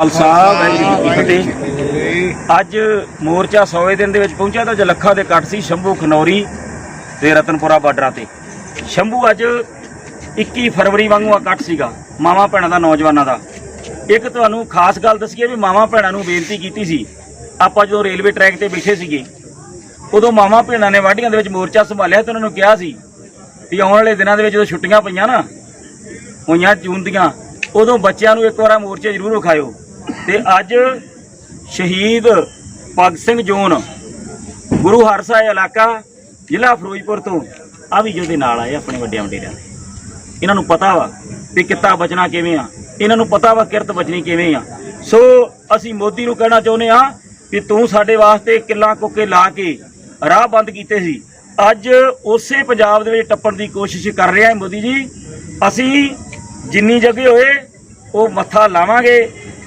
ਖਾਲਸਾ ਵਾਹਿਗੁਰੂ ਜੀ ਕੀ ਫਤਿਹ। ਅੱਜ ਮੋਰਚਾ 100ਵੇਂ ਦਿਨ ਦੇ ਵਿੱਚ ਪਹੁੰਚਿਆ ਤਾਂ ਜਲੱਖਾ ਦੇ ਕੱਟ ਸੀ ਸ਼ੰਭੂ ਖਨੌਰੀ ਤੇ ਰਤਨਪੁਰਾ ਬਾਰਡਰਾਂ ਤੇ। ਸ਼ੰਭੂ ਅੱਜ 21 ਫਰਵਰੀ ਵਾਂਗੂ ਇਕੱਠ ਸੀਗਾ, ਮਾਵਾ ਭੈਣਾਂ ਦਾ, ਨੌਜਵਾਨਾਂ ਦਾ। ਇੱਕ ਤੁਹਾਨੂੰ ਖਾਸ ਗੱਲ ਦੱਸੀਏ ਵੀ ਮਾਵਾ ਭੈਣਾਂ ਨੂੰ ਬੇਨਤੀ ਕੀਤੀ ਸੀ, ਆਪਾਂ ਜਦੋਂ ਰੇਲਵੇ ਟਰੈਕ ਤੇ ਬੈਠੇ ਸੀਗੇ, ਉਦੋਂ ਮਾਵਾ ਭੈਣਾਂ ਨੇ ਵਾਢੀਆਂ ਦੇ ਵਿੱਚ ਮੋਰਚਾ ਸੰਭਾਲਿਆ ਤੇ ਉਹਨਾਂ ਨੂੰ ਕਿਹਾ ਸੀ ਵੀ ਆਉਣ ਵਾਲੇ ਦਿਨਾਂ ਦੇ ਵਿੱਚ ਜਦੋਂ ਛੁੱਟੀਆਂ ਪਈਆਂ ਨਾ, ਹੋਈਆਂ ਜੂਨ ਦੀਆਂ, ਉਦੋਂ ਬੱਚਿਆਂ ਨੂੰ ਇੱਕ ਵਾਰ ਮੋਰਚੇ ਜ਼ਰੂਰ ਵਿਖਾਇਓ। ਤੇ ਅੱਜ ਸ਼ਹੀਦ ਭਗਤ ਸਿੰਘ ਜੋਨ ਗੁਰੂ ਹਰਸਾਏ ਇਲਾਕਾ ਜ਼ਿਲ੍ਹਾ ਫਿਰੋਜ਼ਪੁਰ ਤੋਂ ਆ ਵੀ ਜਿਹਦੇ ਨਾਲ ਆਏ ਆਪਣੇ ਵੱਡਿਆਂ ਵਡੇਰਿਆਂ ਦੇ। ਇਹਨਾਂ ਨੂੰ ਪਤਾ ਵਾ ਵੀ ਕਿੱਤਾ ਬਚਣਾ ਕਿਵੇਂ ਆ। ਇਹਨਾਂ ਨੂੰ ਪਤਾ ਵਾ ਕਿਰਤ ਬਚਣੀ ਕਿਵੇਂ ਆ। ਸੋ ਅਸੀਂ ਮੋਦੀ ਨੂੰ ਕਹਿਣਾ ਚਾਹੁੰਦੇ ਆ ਵੀ ਤੂੰ ਸਾਡੇ ਵਾਸਤੇ ਕਿੱਲਾ ਕੋਕੇ ਲਾ ਕੇ ਰਾਹ ਬੰਦ ਕੀਤੇ ਸੀ। ਅੱਜ ਉਸੇ ਪੰਜਾਬ ਦੇ ਵਿੱਚ ਟੱਪਣ ਦੀ ਕੋਸ਼ਿਸ਼ ਕਰ ਰਿਹਾ ਹੈ ਮੋਦੀ ਜੀ। ਅਸੀਂ ਜਿੰਨੀ ਜਗ੍ਹਾ ਹੋਏ, ਉਹ ਮੱਥਾ ਲਾਵਾਂਗੇ।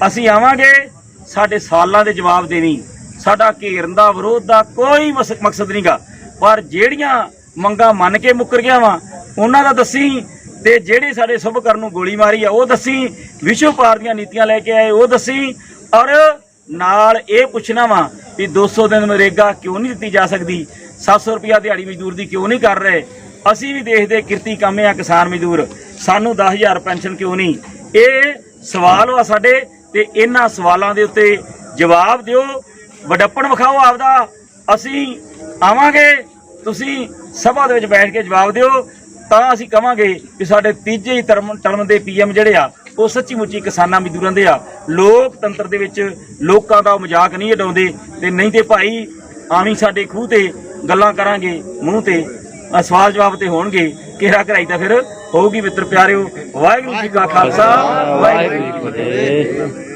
ਅਸੀਂ ਆਵਾਂਗੇ, ਸਾਡੇ ਸਾਲਾਂ ਦੇ ਜਵਾਬ ਦੇਣੀ। ਸਾਡਾ ਘੇਰਨ ਦਾ ਵਿਰੋਧ ਦਾ ਕੋਈ ਮਸ- ਮਕਸਦ ਨਹੀਂਗਾ। ਪਰ ਜਿਹੜੀਆਂ ਮੰਗਾਂ ਮੰਨ ਕੇ ਮੁੱਕਰ ਗਿਆ ਵਾ, ਉਹਨਾਂ ਦਾ ਦੱਸੀ ਤੇ ਜਿਹੜੇ ਸਾਡੇ ਸੁਭ ਕਰਨ ਨੂੰ ਗੋਲੀ ਮਾਰੀ ਆ, ਉਹ ਦੱਸੀ, ਵਿਸ਼ਵ ਪਾਰ ਦੀਆਂ ਨੀਤੀਆਂ ਲੈ ਕੇ ਆਏ, ਉਹ ਦੱਸੀ। ਔਰ ਨਾਲ ਇਹ ਪੁੱਛਣਾ ਵਾ ਵੀ 200 ਦਿਨ ਨਰੇਗਾ ਕਿਉਂ ਨਹੀਂ ਦਿੱਤੀ ਜਾ ਸਕਦੀ? 700 ਰੁਪਿਆ ਦਿਹਾੜੀ ਮਜ਼ਦੂਰ ਦੀ ਕਿਉਂ ਨਹੀਂ ਕਰ ਰਹੇ? ਅਸੀਂ ਵੀ ਦੇਖਦੇ ਕਿਰਤੀ ਕਾਮੇ ਆ ਕਿਸਾਨ ਮਜ਼ਦੂਰ। ਸਾਨੂੰ 10000 ਪੈਨਸ਼ਨ ਕਿਉਂ ਨਹੀਂ? ਇਹ ਸਵਾਲ ਵਾ ਸਾਡੇ ਤੇ ਇਹਨਾਂ ਸਵਾਲਾਂ ਦੇ ਉੱਤੇ ਜਵਾਬ ਦਿਓ। ਵਡੱਪਣ ਵਿਖਾਓ ਆਪਦਾ। ਅਸੀਂ ਆਵਾਂਗੇ। ਤੁਸੀਂ ਸਭਾ ਦੇ ਵਿੱਚ ਬੈਠ ਕੇ ਜਵਾਬ ਦਿਓ। ਤਾਂ ਅਸੀਂ ਕਵਾਂਗੇ ਕਿ ਸਾਡੇ ਤੀਜੇ ਹੀ ਟਰਮ ਟਰਮ ਦੇ ਪੀਐਮ ਜਿਹੜੇ ਆ, ਉਹ ਸੱਚੀ ਮੁੱਚੀ ਕਿਸਾਨਾਂ ਮਜ਼ਦੂਰਾਂ ਦੇ ਆ। ਲੋਕਤੰਤਰ ਦੇ ਵਿੱਚ ਲੋਕਾਂ ਦਾ ਮਜ਼ਾਕ ਨਹੀਂ ਉਡਾਉਂਦੇ ਤੇ ਨਹੀਂ ਤੇ ਭਾਈ ਆਵੀਂ ਸਾਡੇ ਖੂਹ ਤੇ ਗੱਲਾਂ ਕਰਾਂਗੇ, ਮੂੰਹ ਤੇ ਸਵਾਲ ਜਵਾਬ ਤੇ ਹੋਣਗੇ। ਕਿਹੜਾ ਕਰਾਈ ਤਾਂ ਫਿਰ? ਹੋਊਗੀ ਮਿੱਤਰ ਪਿਆਰਿਓ ਵਾਹਿਗੁਰੂ ਜੀ ਕਾ ਖਾਲਸਾ ਵਾਹਿਗੁਰੂ ਜੀ ਕੀ ਫਤਿਹ।